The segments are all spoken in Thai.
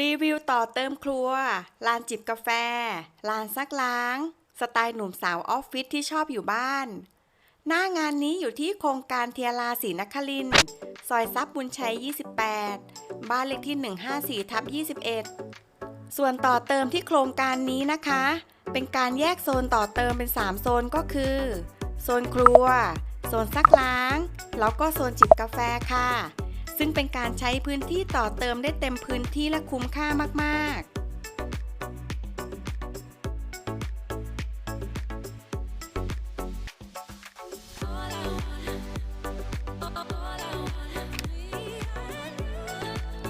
รีวิวต่อเติมครัว ลานจิบกาแฟ ลานซักล้าง สไตล์หนุ่มสาวออฟฟิศที่ชอบอยู่บ้าน หน้างานนี้อยู่ที่โครงการเทียราศรีนคริน ซอยทรัพย์บุญชัย 28 บ้านเลขที่ 154ทับ21 ส่วนต่อเติมที่โครงการนี้นะคะ เป็นการแยกโซนต่อเติมเป็น 3 โซนก็คือ โซนครัว โซนซักล้าง แล้วก็โซนจิบกาแฟค่ะ ซึ่งเป็นการใช้พื้นที่ต่อเติมได้เต็มพื้นที่และคุ้มค่ามากๆ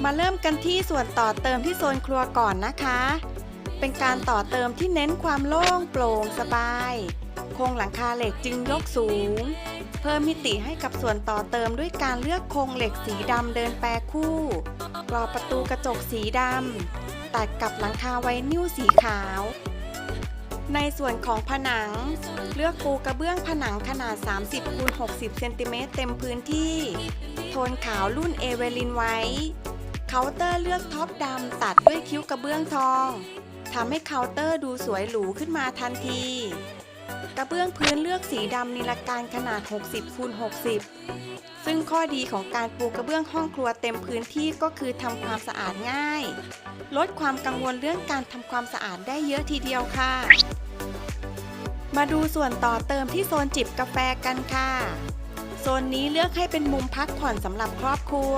มาเริ่มกันที่ส่วนต่อเติมที่โซนครัวก่อนนะคะ เป็นการต่อเติมที่เน้นความโล่งโปร่งสบาย โครงหลังคาเหล็กจึงยกสูง เพิ่มมิติให้กับส่วนต่อเติมด้วยการเลือกโครงเหล็กสีดำเดินแปรคู่ กรอบประตูกระจกสีดำ ตัดกับหลังคาไวนิลสีขาว ในส่วนของผนัง เลือกปูกระเบื้องผนังขนาด 30คูณ60เซนติเมตรเต็มพื้นที่ โทนขาวรุ่นเอเวลินไว้ เคาน์เตอร์เลือกท็อปดำตัดด้วยคิ้วกระเบื้องทองทำให้เคาน์เตอร์ดูสวยหรูขึ้นมาทันที กระเบื้องพื้นเลือกสีดำนิลการขนาด 60คูณ60 ซึ่งข้อดีของการปูกระเบื้องห้องครัวเต็มพื้นที่ก็คือทำความสะอาดง่าย ลดความกังวลเรื่องการทำความสะอาดได้เยอะทีเดียวค่ะ มาดูส่วนต่อเติมที่โซนจิบกาแฟกันค่ะ โซนนี้เลือกให้เป็นมุมพักผ่อนสำหรับครอบครัว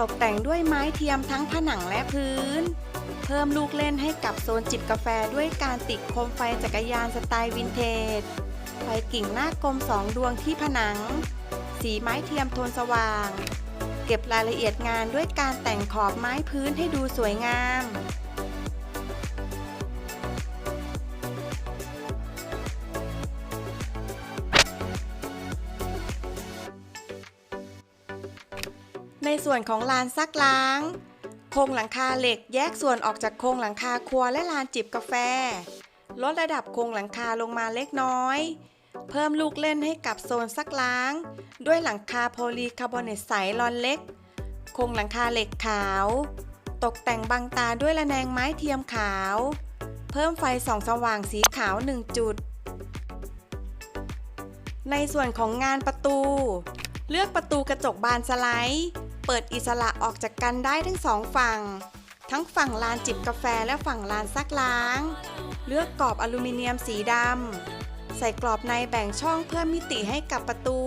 ตกแต่งด้วยไม้เทียมทั้งผนังและพื้น เพิ่มลูกเล่นให้กับโซนจิบกาแฟด้วยการติดโคมไฟจักรยานสไตล์วินเทจ ไฟกิ่งหน้ากลมสองดวงที่ผนัง สีไม้เทียมโทนสว่าง เก็บรายละเอียดงานด้วยการแต่งขอบไม้พื้นให้ดูสวยงามในส่วนของลานซักล้าง ครงหลังคาเหล็กแยกส่วนออกจากโครงหลังคาครัวและลานจิบกาแฟ ลดระดับโครงหลังคาลงมาเล็กน้อย เพิ่มลูกเล่นให้กับโซนซักล้าง ด้วยหลังคาโพลีคาร์บอเนตใสลอนเล็ก โครงหลังคาเหล็กขาว ตกแต่งบังตาด้วยระแนงไม้เทียมขาว เพิ่มไฟส่องสว่างสีขาว 1 จุด ในส่วนของงานประตู เลือกประตูกระจกบานสไลด์ เปิดอิสระออกจากกันได้ทั้งสองฝั่ง ทั้งฝั่งลานจิบกาแฟและฝั่งลานซักล้าง เลือกกรอบอลูมิเนียมสีดำ ใส่กรอบในแบ่งช่องเพิ่มมิติให้กับประตู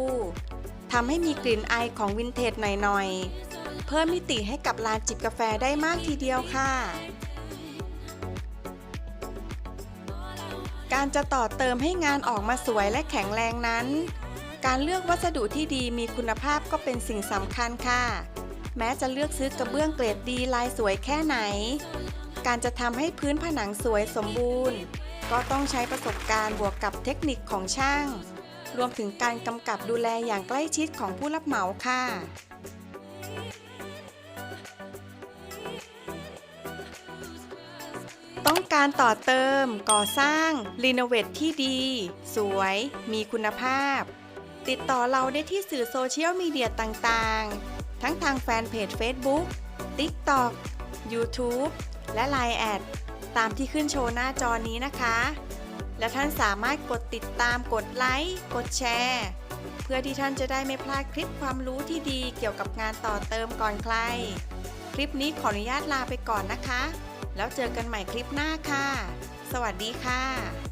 ทำให้มีกลิ่นไอของวินเทจหน่อยๆ เพิ่มมิติให้กับลานจิบกาแฟได้มากทีเดียวค่ะการจะต่อเติมให้งานออกมาสวยและแข็งแรงนั้น การเลือกวัสดุที่ดีมีคุณภาพก็เป็นสิ่งสำคัญค่ะ แม้จะเลือกซื้อกระเบื้องเกรดดีลายสวยแค่ไหน การจะทำให้พื้นผนังสวยสมบูรณ์ ก็ต้องใช้ประสบการณ์บวกกับเทคนิคของช่าง รวมถึงการกำกับดูแลอย่างใกล้ชิดของผู้รับเหมาค่ะต้องการต่อเติม ก่อสร้าง รีโนเวทที่ดี สวย มีคุณภาพ ติดต่อเราได้ที่สื่อโซเชียลมีเดียต่างๆ ทั้งทางแฟนเพจ Facebook TikTok YouTube และ Line แอดตามที่ขึ้นโชว์หน้าจอนี้นะคะ และท่านสามารถกดติดตามกดไลค์กดแชร์ เพื่อที่ท่านจะได้ไม่พลาดคลิปความรู้ที่ดีเกี่ยวกับงานต่อเติมก่อนใคร คลิปนี้ขออนุญาตลาไปก่อนนะคะ แล้วเจอกันใหม่คลิปหน้าค่ะ สวัสดีค่ะ